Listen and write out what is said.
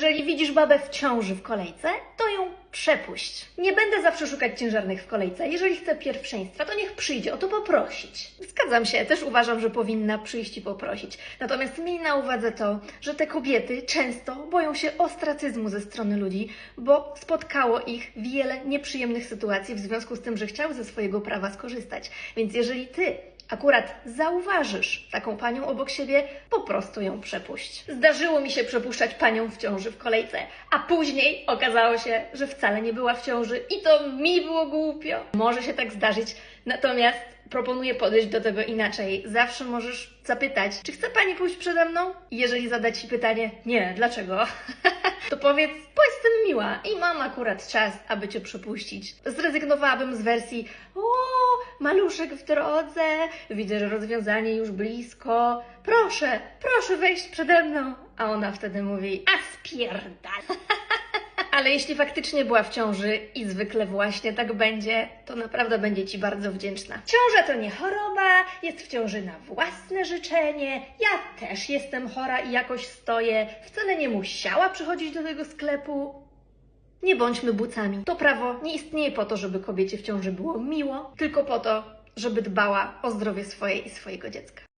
Jeżeli widzisz babę w ciąży w kolejce, to ją przepuść. Nie będę zawsze szukać ciężarnych w kolejce. Jeżeli chce pierwszeństwa, to niech przyjdzie o to poprosić. Zgadzam się, też uważam, że powinna przyjść i poprosić. Natomiast miej na uwadze to, że te kobiety często boją się ostracyzmu ze strony ludzi, bo spotkało ich wiele nieprzyjemnych sytuacji w związku z tym, że chciały ze swojego prawa skorzystać. Więc jeżeli ty akurat zauważysz taką panią obok siebie, po prostu ją przepuść. Zdarzyło mi się przepuszczać panią w ciąży w kolejce, a później okazało się, że wcale nie była w ciąży i to mi było głupio. Może się tak zdarzyć, natomiast proponuję podejść do tego inaczej. Zawsze możesz zapytać, czy chce pani pójść przede mną? Jeżeli zada ci pytanie, nie, dlaczego? to powiedz, bo jestem miła i mam akurat czas, aby cię przepuścić. Zrezygnowałabym z wersji, o, maluszek w drodze, widzę, że rozwiązanie już blisko, proszę, proszę wejść przede mną. A ona wtedy mówi, a spierdal. Ale jeśli faktycznie była w ciąży i zwykle właśnie tak będzie, to naprawdę będzie Ci bardzo wdzięczna. Ciąża to nie choroba, jest w ciąży na własne życzenie. Ja też jestem chora i jakoś stoję. Wcale nie musiała przychodzić do tego sklepu. Nie bądźmy bucami. To prawo nie istnieje po to, żeby kobiecie w ciąży było miło, tylko po to, żeby dbała o zdrowie swoje i swojego dziecka.